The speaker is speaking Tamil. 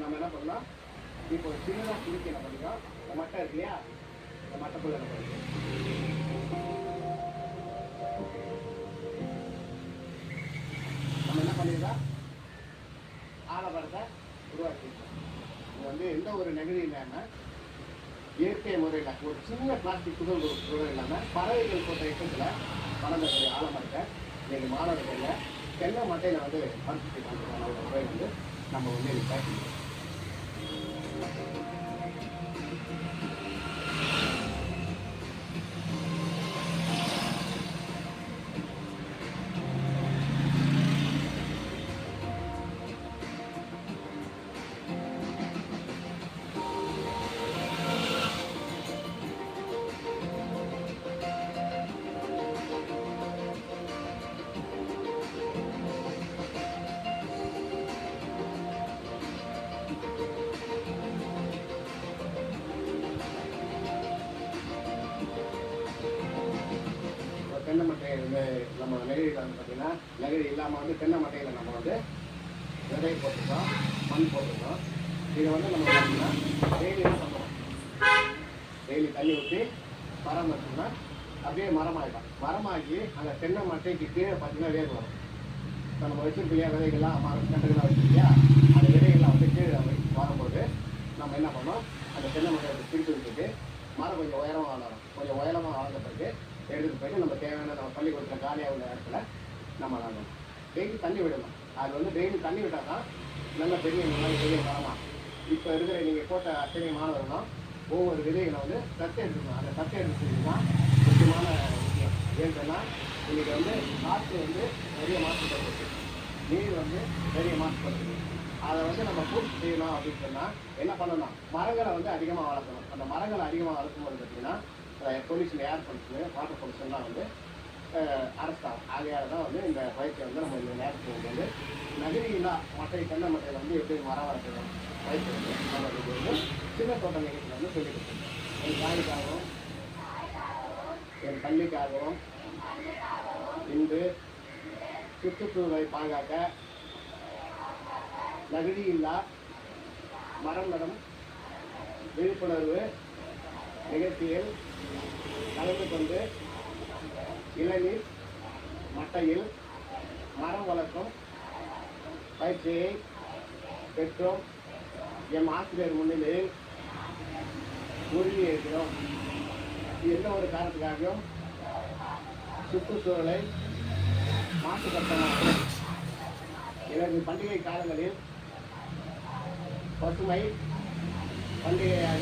நம்ம என்ன பண்ணலாம்? இப்போ ஒரு சின்னதாக குளிக்க என்ன பண்ணிக்கலாம்? இந்த மட்டை இருக்கு இல்லையா? இந்த மட்டைக்குள்ள என்ன பண்ணிக்கலாம்? நம்ம என்ன பண்ணிடலாம்? ஆலமரத்தை உருவாக்கிருக்கோம் இது வந்து எந்த ஒரு நெகிழி இல்லாமல் இயற்கை முறையில் ஒரு சின்ன பிளாஸ்டிக் துகள் கூட இல்லாமல் பறவைகள் போட்ட இயக்கத்தில் வளர்ந்தக்கூடிய ஆலமரத்தை இன்றைக்கு மாணவர்களில் தென்னை மட்டையில் வந்து பார்ட்டிசிபேட் பண்ணுறதுக்கான ஒரு முறை வந்து நம்ம வந்து இன்னைக்கு すごい。தென்னை நம்ம நெகிழியில் வந்து பார்த்தீங்கன்னா நெகிழி இல்லாமல் வந்து தென்னை மட்டையில் நம்ம வந்து விதை போட்டிருக்கோம் மண் போட்டிருக்கோம் இதை வந்து நம்ம பார்த்தீங்கன்னா டெய்லி என்ன டெய்லி தண்ணி ஊற்றி பராமரிச்சோம்னா அப்படியே மரமாகிடும் மரமாகி அந்த தென்னை மட்டைக்கு கீழே பார்த்தீங்கன்னா வேர் வரும். இப்போ நம்ம வச்சிருக்கலையா விதைகள்லாம் மரம் கட்டுகள்லாம் வச்சுருக்கியா அந்த விதைகள்லாம் வந்து கீழே வரும்போது நம்ம என்ன பண்ணோம் அந்த தென்னை மட்டையை பிரித்து விட்டுட்டு மரம் கொஞ்சம் உயரமாக வளரும் கொஞ்சம் உயரமாக வளர்ந்த பிறகு எடுத்துகிட்டு போயிட்டு நம்ம தேவையான நம்ம பள்ளிக்கூடத்தில் காலியாக உள்ள இடத்துல நம்ம நடணும் டெய்லி தண்ணி விடணும். அது வந்து டெய்லி தண்ணி விட்டால் தான் நல்ல பெரிய இந்த மாதிரி பெரிய மரமாக இப்போ இருக்கிற நீங்கள் போட்ட அத்தனை மாணவர்களும் ஒவ்வொரு விதைகளை வந்து தத்து எடுத்துக்கணும் அந்த தத்து எடுத்துக்கிறது தான் முக்கியமான விஷயம். ஏன்னா இன்றைக்கி வந்து காற்று வந்து நிறைய மாசுபடுது. நீர் வந்து நிறைய மாசுபடுது. அதை வந்து நம்ம பூர்த்தி செய்யணும் அப்படின்னு சொன்னால் என்ன பண்ணணும்? மரங்களை வந்து அதிகமாக வளர்க்கணும். அந்த மரங்களை அதிகமாக வளர்க்கும்போது பார்த்தீங்கன்னா பொல்யூஷன் ஏர் பொல்யூஷன் வாட்டர் பொல்யூஷன்லாம் வந்து அஹ், அரசாகும் ஆகையால் தான் வந்து இந்த பயிற்சியை வந்து நம்ம இந்த நேரத்தில் வந்து நகரிலா மட்டை தென்னை மட்டையில் வந்து எப்படி மரம் வளர்க்கணும் பயிற்சி வந்து வந்து சின்ன தோட்ட நிகழ்ச்சியில் வந்து சொல்லிக் கொடுத்துருக்கோம் என் தாய்க்காகவும் என் பள்ளிக்காகவும் இன்று சுற்றுச்சூழலை பாதுகாக்க நகரி இல்லா மரம் நடும் விழிப்புணர்வு நிகழ்ச்சியில் கலந்து கொண்டு இளநீர் மட்டையில் மரம் வளர்க்கும் பயிற்சியை பெற்றோம். எம் ஆசிரியர் முன்னிலையில் உறுதியேற்கிறோம் எந்த ஒரு காரணத்துக்காகவும் சுற்றுச்சூழலை மாசுபடுத்தமாக எனது பண்டிகை காலங்களில் பசுமை பண்டிகையாக